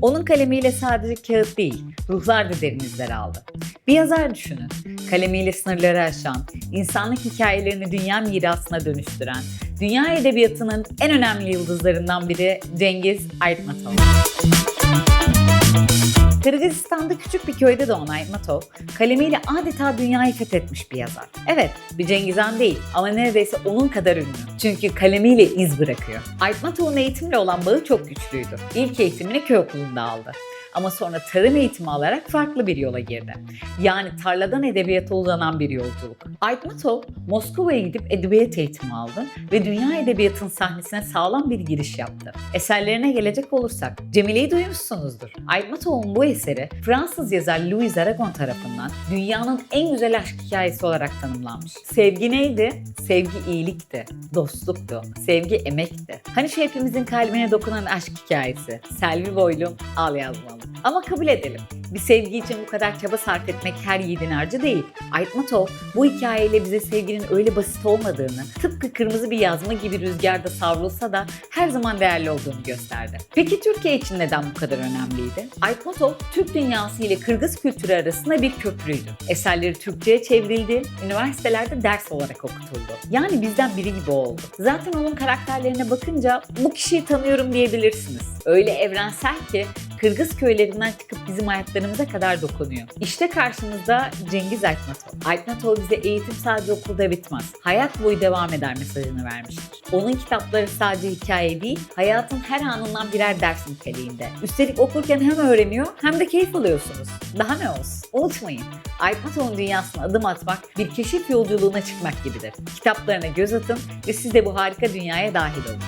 Onun kalemiyle sadece kağıt değil, ruhlar da derin izler aldı. Bir yazar düşünün. Kalemiyle sınırları aşan, insanlık hikayelerini dünya mirasına dönüştüren, dünya edebiyatının en önemli yıldızlarından biri Cengiz Aytmatov. Kırgızistan'da küçük bir köyde doğan Aytmatov, kalemiyle adeta dünyayı fethetmiş bir yazar. Evet, bir Cengiz Han değil ama neredeyse onun kadar ünlü. Çünkü kalemiyle iz bırakıyor. Aytmatov'un eğitimle olan bağı çok güçlüydü. İlk eğitimini köy okulunda aldı. Ama sonra tarım eğitimi alarak farklı bir yola girdi. Yani tarladan edebiyata uzanan bir yolculuk. Aytmatov, Moskova'ya gidip edebiyat eğitimi aldı ve dünya edebiyatının sahnesine sağlam bir giriş yaptı. Eserlerine gelecek olursak, Cemile'yi duymuşsunuzdur. Aytmatov'un bu eseri Fransız yazar Louis Aragon tarafından dünyanın en güzel aşk hikayesi olarak tanımlanmış. Sevgi neydi? Sevgi iyilikti, dostluktu, sevgi emekti. Hani şu hepimizin kalbine dokunan aşk hikayesi. Selvi Boylum, al yazmalı. Ama kabul edelim. Bir sevgi için bu kadar çaba sarf etmek her yiğidin harcı değil. Aytmatov bu hikayeyle bize sevginin öyle basit olmadığını, tıpkı kırmızı bir yazma gibi rüzgarda savrulsa da her zaman değerli olduğunu gösterdi. Peki Türkiye için neden bu kadar önemliydi? Aytmatov, Türk dünyası ile Kırgız kültürü arasında bir köprüydü. Eserleri Türkçe'ye çevrildi, üniversitelerde ders olarak okutuldu. Yani bizden biri gibi oldu. Zaten onun karakterlerine bakınca bu kişiyi tanıyorum diyebilirsiniz. Öyle evrensel ki Kırgız köylerinden çıkıp bizim hayatlarımıza kadar dokunuyor. İşte karşınızda Cengiz Aytmatov. Aytmatov bize eğitim sadece okulda bitmez. Hayat boyu devam eder mesajını vermiştir. Onun kitapları sadece hikaye değil, hayatın her anından birer ders niteliğinde. Üstelik okurken hem öğreniyor hem de keyif alıyorsunuz. Daha ne olsun? Unutmayın, Aytmatov'un dünyasına adım atmak bir keşif yolculuğuna çıkmak gibidir. Kitaplarına göz atın ve siz de bu harika dünyaya dahil olun.